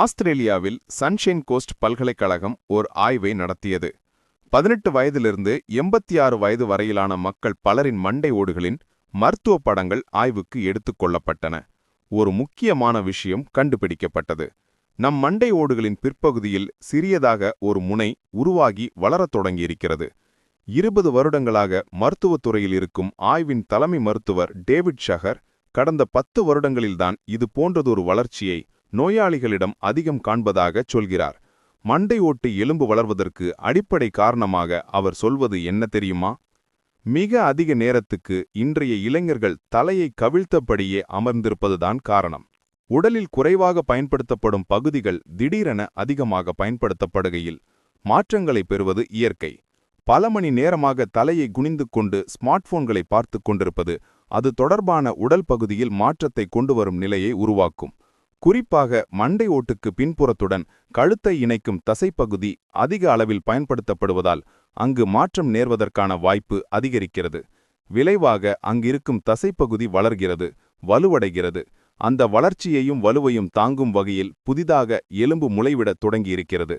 ஆஸ்திரேலியாவில் sunshine cost பல்கலைக்கழகம் ஓர் ஆய்வை நடத்தியது. பதினெட்டு வயதிலிருந்து எண்பத்தி ஆறு வயது வரையிலான மக்கள் பலரின் மண்டை ஓடுகளின் மருத்துவ படங்கள் ஆய்வுக்கு எடுத்துக்கொள்ளப்பட்டன ஒரு முக்கியமான விஷயம் கண்டுபிடிக்கப்பட்டது. நம் மண்டை ஓடுகளின் பிற்பகுதியில் சிறியதாக ஒரு முனை உருவாகி வளரத் தொடங்கியிருக்கிறது. இருபது வருடங்களாக மருத்துவத் துறையில் இருக்கும் ஆய்வின் தலைமை மருத்துவர் டேவிட் ஷஹர் கடந்த பத்து வருடங்களில்தான் இது போன்றதொரு வளர்ச்சியை நோயாளிகளிடம் அதிகம் காண்பதாகச் சொல்கிறார். மண்டை ஓட்டு எலும்பு வளர்வதற்கு அடிப்படை காரணமாக அவர் சொல்வது என்ன தெரியுமா? மிக அதிக நேரத்துக்கு இன்றைய இளைஞர்கள் தலையை கவிழ்த்தபடியே அமர்ந்திருப்பதுதான் காரணம். உடலில் குறைவாக பயன்படுத்தப்படும் பகுதிகள் திடீரென அதிகமாக பயன்படுத்தப்படுகையில் மாற்றங்களை பெறுவது இயற்கை. பல மணி நேரமாக தலையை குனிந்து கொண்டு ஸ்மார்ட் போன்களை பார்த்து கொண்டிருப்பது அது தொடர்பான உடல் பகுதியில் மாற்றத்தை கொண்டு வரும் நிலையை உருவாக்கும். குறிப்பாக மண்டை ஓட்டுக்கு பின்புறத்துடன் கழுத்தை இணைக்கும் தசைப்பகுதி அதிக அளவில் பயன்படுத்தப்படுவதால் அங்கு மாற்றம் நேர்வதற்கான வாய்ப்பு அதிகரிக்கிறது. விளைவாக அங்கிருக்கும் தசைப்பகுதி வளர்கிறது வலுவடைகிறது. அந்த வளர்ச்சியையும் வலுவையும் தாங்கும் வகையில் புதிதாக எலும்பு முளைவிடத் தொடங்கியிருக்கிறது.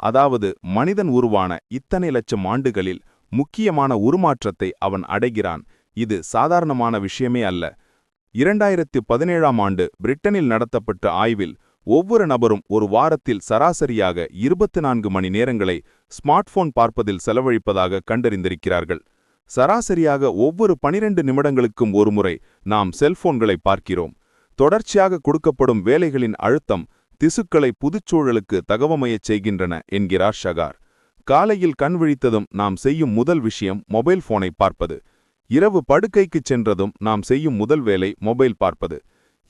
அதாவது மனிதன் உருவான இத்தனை லட்சம் ஆண்டுகளில் முக்கியமான உருமாற்றத்தை அவன் அடைகிறான். இது சாதாரணமான விஷயமே அல்ல. இரண்டாயிரத்து பதினேழாம் ஆண்டு பிரிட்டனில் நடத்தப்பட்ட ஆய்வில் ஒவ்வொரு நபரும் ஒரு வாரத்தில் சராசரியாக இருபத்தி நான்கு மணி நேரங்களை ஸ்மார்ட்போன் பார்ப்பதில் செலவழிப்பதாக கண்டறிந்திருக்கிறார்கள். சராசரியாக ஒவ்வொரு பனிரெண்டு நிமிடங்களுக்கும் ஒருமுறை நாம் செல்போன்களை பார்க்கிறோம். தொடர்ச்சியாக கொடுக்கப்படும் வேலைகளின் அழுத்தம் திசுக்களை புதுச்சூழலுக்கு தகவமையச் செய்கின்றன என்கிறார் ஷகார். காலையில் கண் விழித்ததும் நாம் செய்யும் முதல் விஷயம் மொபைல் போனை பார்ப்பது. இரவு படுக்கைக்கு சென்றதும் நாம் செய்யும் முதல் வேலை மொபைல் பார்ப்பது.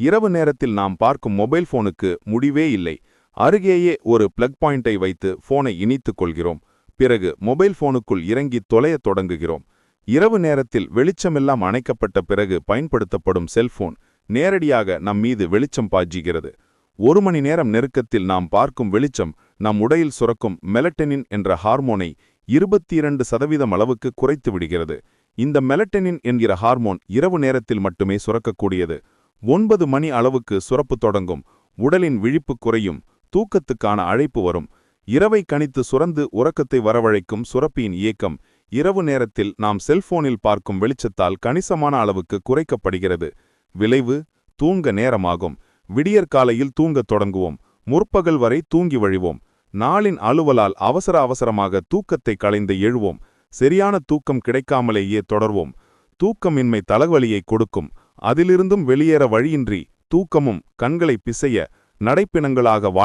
இரவு நேரத்தில் நாம் பார்க்கும் மொபைல் போனுக்கு முடிவே இல்லை. அருகேயே ஒரு பிளக் பாயிண்டை வைத்து போனை இணைத்துக் கொள்கிறோம். பிறகு மொபைல் போனுக்குள் இறங்கி தொலையத் தொடங்குகிறோம். இரவு நேரத்தில் வெளிச்சமெல்லாம் அணைக்கப்பட்ட பிறகு பயன்படுத்தப்படும் செல்போன் நேரடியாக நம் மீது வெளிச்சம் பாய்ச்சுகிறது. ஒரு மணி நேரம் நெருக்கத்தில் நாம் பார்க்கும் வெளிச்சம் நம் உடையில் சுரக்கும் மெலட்டனின் என்ற ஹார்மோனை இருபத்தி இரண்டு சதவீதம் அளவுக்கு குறைத்து விடுகிறது. இந்த மெலட்டனின் என்கிற ஹார்மோன் இரவு நேரத்தில் மட்டுமே சுரக்கக்கூடியது. ஒன்பது மணி அளவுக்கு சுரப்பு தொடங்கும் உடலின் விழிப்பு குறையும் தூக்கத்துக்கான அழைப்பு வரும். இரவை கணித்து சுரந்து உறக்கத்தை வரவழைக்கும் சுரப்பியின் இயக்கம் இரவு நேரத்தில் நாம் செல்போனில் பார்க்கும் வெளிச்சத்தால் கணிசமான அளவுக்கு குறைக்கப்படுகிறது. விளைவு தூங்க நேரமாகும். விடியற்காலையில் தூங்கத் தொடங்குவோம். முற்பகல் வரை தூங்கி வழிவோம். நாளின் அலுவலால் அவசர அவசரமாக தூக்கத்தை களைந்து எழுவோம். சரியான தூக்கம் கிடைக்காமலேயே தொடர்வோம். தூக்கமின்மை தலைவலியை கொடுக்கும். அதிலிருந்தும் வெளியேற வழியின்றி தூக்கமும் கண்களை பிசைய நடைப்பிணங்களாக